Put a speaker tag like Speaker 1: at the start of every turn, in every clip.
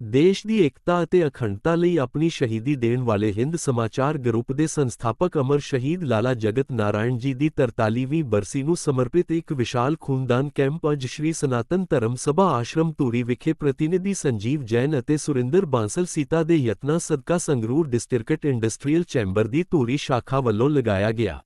Speaker 1: ਦੇਸ਼ ਦੀ ਏਕਤਾ ਅਤੇ ਅਖੰਡਤਾ ਲਈ ਆਪਣੀ ਸ਼ਹੀਦੀ ਦੇਣ ਵਾਲੇ ਹਿੰਦ ਸਮਾਚਾਰ ਗਰੁੱਪ ਦੇ ਸੰਸਥਾਪਕ ਅਮਰ ਸ਼ਹੀਦ ਲਾਲਾ ਜਗਤ ਨਾਰਾਇਣ ਜੀ ਦੀ 43ਵੀਂ ਬਰਸੀ ਨੂੰ ਸਮਰਪਿਤ ਇੱਕ ਵਿਸ਼ਾਲ ਖੂਨਦਾਨ ਕੈਂਪ ਅੱਜ ਸ਼੍ਰੀ ਸਨਾਤਨ ਧਰਮ ਸਭਾ ਆਸ਼ਰਮ ਧੂਰੀ ਵਿਖੇ ਪ੍ਰਤੀਨਿਧੀ ਸੰਜੀਵ ਜੈਨ ਅਤੇ ਸੁਰਿੰਦਰ ਬਾਂਸਲ ਸੀਤਾ ਦੇ ਯਤਨਾਂ ਸਦਕਾ ਸੰਗਰੂਰ ਡਿਸਟ੍ਰਿਕਟ ਇੰਡਸਟਰੀਅਲ ਚੈਂਬਰ ਦੀ ਧੂਰੀ ਸ਼ਾਖਾ ਵੱਲੋਂ ਲਗਾਇਆ ਗਿਆ।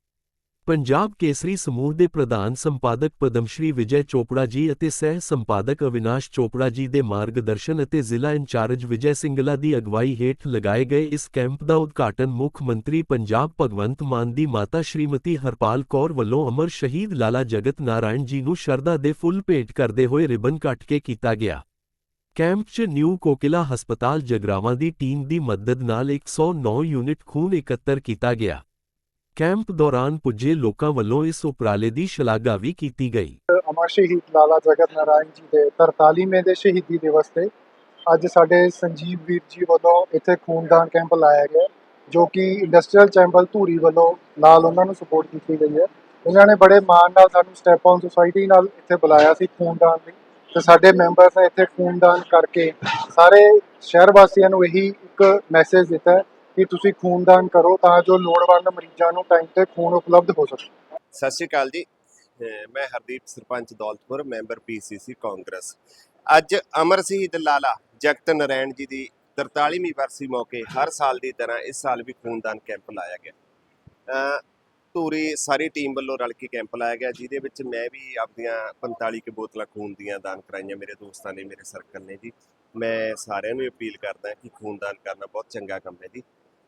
Speaker 1: ਪੰਜਾਬ ਕੇਸਰੀ ਸਮੂਹ ਦੇ ਪ੍ਰਧਾਨ ਸੰਪਾਦਕ ਪਦਮਸ਼੍ਰੀ ਵਿਜੈ ਚੋਪੜਾ ਜੀ ਅਤੇ ਸਹਿ ਸੰਪਾਦਕ ਅਵਿਨਾਸ਼ ਚੋਪੜਾ ਜੀ ਦੇ ਮਾਰਗਦਰਸ਼ਨ ਅਤੇ ਜ਼ਿਲ੍ਹਾ ਇੰਚਾਰਜ ਵਿਜੈ ਸਿੰਗਲਾ ਦੀ ਅਗਵਾਈ ਹੇਠ ਲਗਾਏ ਗਏ ਇਸ ਕੈਂਪ ਦਾ ਉਦਘਾਟਨ ਮੁੱਖ ਮੰਤਰੀ ਪੰਜਾਬ ਭਗਵੰਤ ਮਾਨ ਦੀ ਮਾਤਾ ਸ਼੍ਰੀਮਤੀ ਹਰਪਾਲ ਕੌਰ ਵੱਲੋਂ ਅਮਰ ਸ਼ਹੀਦ ਲਾਲਾ ਜਗਤ ਨਾਰਾਇਣ ਜੀ ਨੂੰ ਸ਼ਰਧਾ ਦੇ ਫੁੱਲ ਭੇਟ ਕਰਦੇ ਹੋਏ ਰਿਬਨ ਕੱਟ ਕੇ ਕੀਤਾ ਗਿਆ। ਕੈਂਪ 'ਚ ਨਿਊ ਕੋਕਿਲਾ ਹਸਪਤਾਲ ਜਗਰਾਵਾਂ ਦੀ ਟੀਮ ਦੀ ਮਦਦ ਨਾਲ 109 ਯੂਨਿਟ ਖੂਨ ਇਕੱਤਰ ਕੀਤਾ ਗਿਆ। ਕੈਂਪ ਦੌਰਾਨ ਪੁੱਜੇ ਲੋਕਾਂ ਵੱਲੋਂ ਇਸ ਉਪਰਾਲੇ ਦੀ ਸ਼ਲਾਘਾ ਵੀ ਕੀਤੀ ਗਈ।
Speaker 2: ਅਮਰ ਸ਼ਹੀਦ ਲਾਲਾ ਜਗਤ ਨਾਰਾਇਣ ਜੀ ਦੇ 43ਵੇਂ ਦੇ ਸ਼ਹੀਦੀ ਦਿਵਸ ਤੇ ਅੱਜ ਸਾਡੇ ਸੰਜੀਵ ਵੀਰ ਜੀ ਵੱਲੋਂ ਇੱਥੇ ਖੂਨਦਾਨ ਕੈਂਪ ਲਾਇਆ ਗਿਆ, ਜੋ ਕਿ ਇੰਡਸਟਰੀਅਲ ਚੈਂਬਰ ਧੂਰੀ ਵੱਲੋਂ ਨਾਲ ਉਹਨਾਂ ਨੂੰ ਸਪੋਰਟ ਕੀਤੀ ਗਈ ਹੈ। ਉਹਨਾਂ ਨੇ ਬੜੇ ਮਾਣ ਨਾਲ ਸਾਨੂੰ ਸਟੈਪ ਆਨ ਸੁਸਾਇਟੀ ਨਾਲ ਇੱਥੇ ਬੁਲਾਇਆ ਸੀ ਖੂਨਦਾਨ ਲਈ। ਤੇ ਸਾਡੇ ਮੈਂਬਰਸ ਨੇ ਇੱਥੇ ਖੂਨਦਾਨ ਕਰਕੇ ਸਾਰੇ ਸ਼ਹਿਰ ਵਾਸੀਆਂ ਨੂੰ ਇਹੀ ਇੱਕ ਮੈਸੇਜ ਦਿੱਤਾ ਕਿ ਤੁਸੀਂ ਖੂਨਦਾਨ ਕਰੋ ਤਾਂ ਜੋ ਲੋੜਵੰਦ ਮਰੀਜ਼ਾਂ ਨੂੰ ਟਾਈਮ ਤੇ ਖੂਨ ਉਪਲਬਧ ਹੋ ਸਕੇ।
Speaker 3: ਸਤਿ ਸ਼੍ਰੀ ਅਕਾਲ ਜੀ। ਮੈਂ ਹਰਦੀਪ ਸਰਪੰਚ ਦੌਲਤਪੁਰ, ਮੈਂਬਰ ਪੀਸੀਸੀ ਕਾਂਗਰਸ। ਅੱਜ ਅਮਰ ਸ਼ਹੀਦ ਲਾਲਾ ਜਗਤ ਨਾਰਾਇਣ ਜੀ ਦੀ 43ਵੀਂ ਵਰਸੀ ਮੌਕੇ ਹਰ ਸਾਲ ਦੀ ਤਰ੍ਹਾਂ ਇਸ ਸਾਲ ਵੀ ਖੂਨਦਾਨ ਕੈਂਪ ਲਾਇਆ ਗਿਆ। ਧੂਰੀ ਸਾਰੀ ਟੀਮ ਵੱਲੋਂ ਰਲ ਕੇ ਕੈਂਪ ਲਾਇਆ ਗਿਆ, ਜਿਹਦੇ ਵਿੱਚ ਮੈਂ ਵੀ ਆਪਦੀਆਂ 45 ਕੇ ਬੋਤਲਾਂ ਖੂਨ ਦੀਆਂ ਦਾਨ ਕਰਾਈਆਂ ਮੇਰੇ ਦੋਸਤਾਂ ਨੇ, ਮੇਰੇ ਸਰਕਲ ਨੇ ਜੀ। ਮੈਂ ਸਾਰਿਆਂ ਨੂੰ ਅਪੀਲ ਕਰਦਾ ਕਿ ਖੂਨਦਾਨ ਕਰਨਾ ਬਹੁਤ ਚੰਗਾ ਕੰਮ ਹੈ ਜੀ।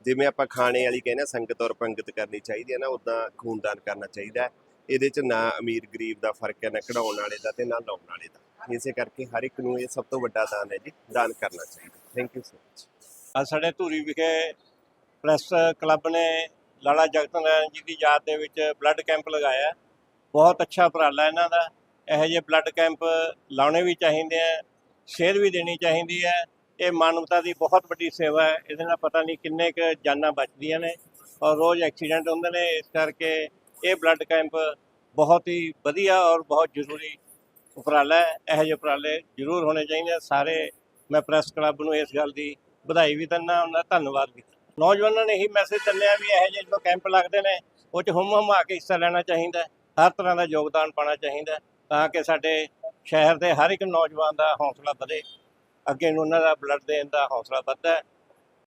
Speaker 3: ਜਿਵੇਂ ਆਪਾਂ ਖਾਣੇ ਵਾਲੀ ਕਹਿੰਦੇ ਹਾਂ, ਸੰਗਤ ਔਰ ਪੰਗਤ ਕਰਨੀ ਚਾਹੀਦੀ ਹੈ ਨਾ ਉਦਾਂ ਖੂਨਦਾਨ ਕਰਨਾ ਚਾਹੀਦਾ ਇਹਦੇ 'ਚ ਨਾ ਅਮੀਰ ਗਰੀਬ ਦਾ ਫ਼ਰਕ ਹੈ ਨਾ ਕਢਾਉਣ ਵਾਲੇ ਦਾ ਤੇ ਨਾ ਲਾਉਣ ਵਾਲੇ ਦਾ। ਇਸੇ ਕਰਕੇ ਹਰ ਇੱਕ ਨੂੰ ਇਹ ਸਭ ਤੋਂ ਵੱਡਾ ਦਾਨ ਹੈ ਜੀ ਦਾਨ ਕਰਨਾ ਚਾਹੀਦਾ। ਥੈਂਕ ਯੂ ਸੋ ਮਚ
Speaker 4: ਅੱਜ ਸਾਡੇ ਧੂਰੀ ਵਿਖੇ ਪ੍ਰੈਸ ਕਲੱਬ ਨੇ ਲਾਲਾ ਜਗਤ ਨਾਰਾਇਣ ਜੀ ਦੀ ਯਾਦ ਦੇ ਵਿੱਚ ਬਲੱਡ ਕੈਂਪ ਲਗਾਇਆ। ਬਹੁਤ ਅੱਛਾ ਉਪਰਾਲਾ ਇਹਨਾਂ ਦਾ। ਇਹੋ ਜਿਹੇ ਬਲੱਡ ਕੈਂਪ ਲਾਉਣੇ ਵੀ ਚਾਹੀਦੇ ਆ ਸ਼ੇਅਰ ਵੀ ਦੇਣੀ ਚਾਹੀਦੀ ਹੈ। ਇਹ ਮਾਨਵਤਾ ਦੀ ਬਹੁਤ ਵੱਡੀ ਸੇਵਾ ਹੈ। ਇਹਦੇ ਨਾਲ ਪਤਾ ਨਹੀਂ ਕਿੰਨੇ ਕੁ ਜਾਨਾਂ ਬਚਦੀਆਂ ਨੇ ਔਰ ਰੋਜ਼ ਐਕਸੀਡੈਂਟ ਹੁੰਦੇ ਨੇ। ਇਸ ਕਰਕੇ ਇਹ ਬਲੱਡ ਕੈਂਪ ਬਹੁਤ ਹੀ ਵਧੀਆ ਔਰ ਬਹੁਤ ਜ਼ਰੂਰੀ ਉਪਰਾਲਾ ਹੈ। ਇਹੋ ਜਿਹੇ ਉਪਰਾਲੇ ਜ਼ਰੂਰ ਹੋਣੇ ਚਾਹੀਦੇ ਸਾਰੇ ਮੈਂ ਪ੍ਰੈਸ ਕਲੱਬ ਨੂੰ ਇਸ ਗੱਲ ਦੀ ਵਧਾਈ ਵੀ ਦਿੰਦਾ ਉਹਨਾਂ ਦਾ ਧੰਨਵਾਦ ਵੀ ਨੌਜਵਾਨਾਂ ਨੇ ਇਹੀ ਮੈਸੇਜ ਚੱਲਿਆ ਵੀ ਇਹੋ ਜਿਹੇ ਜਦੋਂ ਕੈਂਪ ਲੱਗਦੇ ਨੇ, ਉਹ ਚ ਹੁਮ ਹੁਮ ਆ ਕੇ ਹਿੱਸਾ ਲੈਣਾ ਚਾਹੀਦਾ ਹਰ ਤਰ੍ਹਾਂ ਦਾ ਯੋਗਦਾਨ ਪਾਉਣਾ ਚਾਹੀਦਾ ਤਾਂ ਕਿ ਸਾਡੇ ਸ਼ਹਿਰ ਦੇ ਹਰ ਇੱਕ ਨੌਜਵਾਨ ਦਾ ਹੌਸਲਾ ਵਧੇ। ਅੱਗੇ ਨੂੰ ਉਹਨਾਂ ਦਾ ਬਲੱਡ ਦੇਣ ਦਾ ਹੌਸਲਾ ਵੱਧਦਾ ਹੈ।